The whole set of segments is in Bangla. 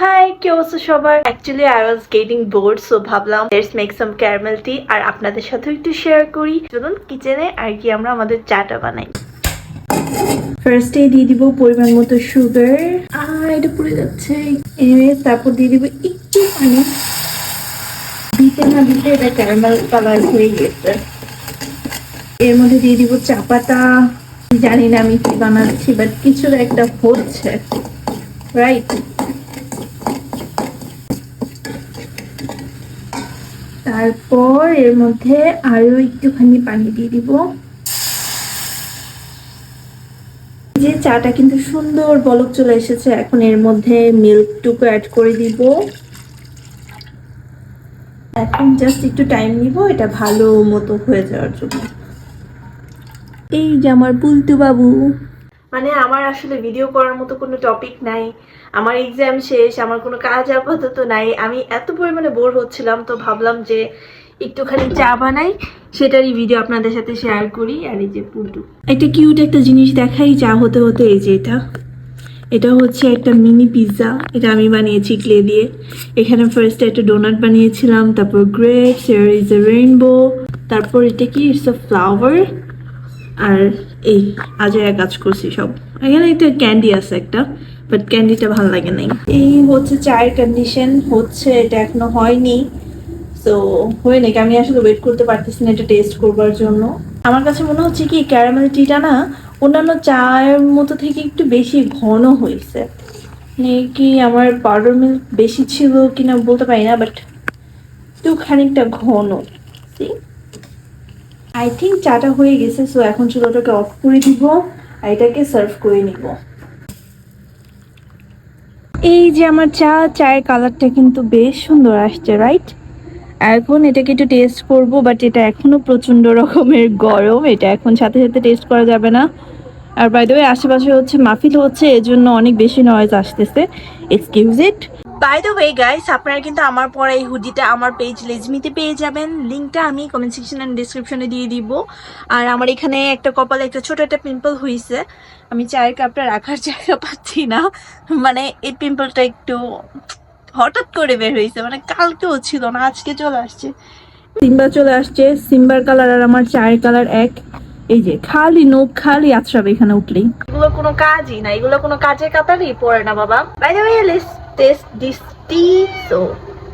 হাই কি অবস্থা সবার? Actually I was getting bored so ভাবলাম let's make some caramel tea আর আপনাদের সাথেও একটু শেয়ার করি। চলুন কিচেনে আর কি আমরা আমাদের চাটা বানাই। ফার্স্টে দিয়ে দিব পরিমাণ মতো সুগার আর এটা পড়ে যাচ্ছে। এনিওয়েজ তারপর দিয়ে দিব একটু পানি। দিতে না দিতে এটা ক্যারামেল কালার হয়ে গেছে। এর মধ্যে দিয়ে দিব চা পাতা। জানি না আমি কি বানাচ্ছি বাট কিছু একটা হচ্ছে। রাইট তারপর এর মধ্যে আরও একটুখানি পানি দিয়ে দিব। যে চাটা কিন্তু সুন্দর বলক চলে এসেছে, এখন এর মধ্যে মিল্কটুকু অ্যাড করে দিব। এখন জাস্ট একটু টাইম নিব, এটা ভালো মতো হয়ে যাওয়ার জন্য। এই যে আমার পুলতু বাবু। মানে আমার আসলে ভিডিও করার মতো কোনো টপিক নাই। আমার এক্সাম শেষ, আমার কোনো কাজ আপাতত নাই। আমি এত পরিমাণে বোর হচ্ছিলাম, তো ভাবলাম যে একটুখানি চা বানাই, সেটারই ভিডিও আপনাদের সাথে শেয়ার করি। আর এই যে পুলটু একটা কিউট একটা জিনিস দেখাই চা হতে হতে, এই যে এটা। এটা হচ্ছে একটা মিনি পিৎজা এটা আমি বানিয়েছি ক্লে দিয়ে। এখানে ফার্স্টে একটা ডোনাট বানিয়েছিলাম, তারপর গ্রেপস এর ইজ এ রেইনবো তারপর এটা কি? ইটস আ ফ্লাওয়ার আর এই আজয়া কাজ করছি সব। এখানে একটা ক্যান্ডি আছে একটা বাট ক্যান্ডিটা ভালো লাগে নাই। এই হচ্ছে চায়ের কন্ডিশন হচ্ছে এটা এখনও হয়নি। তো হয়ে নাকি আমি আসলে ওয়েট করতে পারতেছি না এটা টেস্ট করবার জন্য। আমার কাছে মনে হচ্ছে কি ক্যারামেল টিটা না অন্যান্য চায়ের মতো থেকে একটু বেশি ঘন হয়েছে। মানে কি আমার পাউডার মিল্ক বেশি ছিল কিনা বলতে পারি না বাট একটু খানিকটা ঘন? আই থিঙ্ক চাটা হয়ে গেছে সো এখন চুলোটাকে অফ করে দিব আর এটাকে সার্ভ করে নিব। এই যে আমার চা, চায়ের কালারটা কিন্তু বেশ সুন্দর আসছে রাইট এখন এটাকে একটু টেস্ট করব বাট এটা এখনও প্রচণ্ড রকমের গরম, এটা এখন সাথে সাথে টেস্ট করা যাবে না। আর বাই দ্য ওয়ে আশেপাশে হচ্ছে মাহফিল হচ্ছে এজন্য অনেক বেশি নয়েজ আসতেছে। Excuse it by the way guys আপনারা কিন্তু আমার পরে এই হুডিটা আমার পেজ লেজমিতে পেয়ে যাবেন। লিঙ্কটা আমি কমেন্ট সেকশন এন্ড ডিসক্রিপশনে দিয়ে দিব। আর আমার এখানে একটা কপালে একটা ছোট একটা পিম্পল হয়েছে আমি চায়ের কাপটা রাখার জায়গা পাচ্ছি না। মানে এই পিম্পলটা একটু হঠাৎ করে বের হয়েছে মানে কালকেও ছিল না আজকে চলে আসছে। সিম্বা চলে আসছে। সিম্বার কালার আর আমার চায়ের কালার এক। এই যে খালি নোখ, খালি আছড়াবে এখানে উঠলেই। এগুলো কোনো কাজই না, এগুলো কোনো কাজের কাতারই পড়ে না, বাবা। By the way let's taste this tea so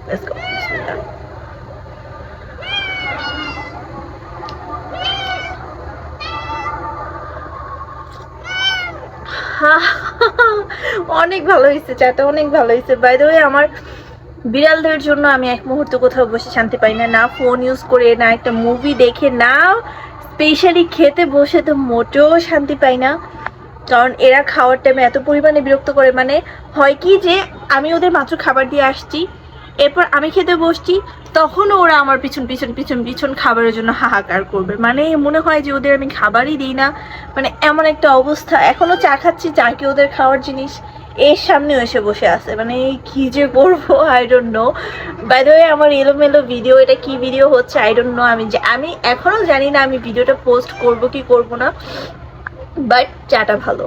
let's go অনেক ভালো হয়েছে চাটা অনেক ভালো হয়েছে। বাই দ্য ওয়ে আমার বিড়ালদের জন্য আমি এক মুহূর্ত কোথাও বসে শান্তি পাই না। না ফোন ইউজ করে, না একটা মুভি দেখে, না স্পেশালি খেতে বসে তো মোটেও শান্তি পাই না। কারণ এরা খাওয়ার টাইমে এত পরিমাণে বিরক্ত করে। মানে হয় কি যে, আমি ওদের মাত্র খাবার দিয়ে আসছি, এরপর আমি খেতে বসছি, তখন ওরা আমার পিছন পিছন পিছন পিছন খাবারের জন্য হাহাকার করবে। মানে মনে হয় যে ওদের আমি খাবারই দিই না। মানে এমন একটা অবস্থা। এখনও চা খাচ্ছি, চা কি ওদের খাওয়ার জিনিস? এর সামনে এসে বসে আছে। মানে কি যে করব? I don't know by the way আমার এলোমেলো ভিডিও এটা কি ভিডিও হচ্ছে? আই ডোন্ট নো আমি আমি এখনও জানি না আমি ভিডিওটা পোস্ট করব কি করব না বাট চাটা ভালো।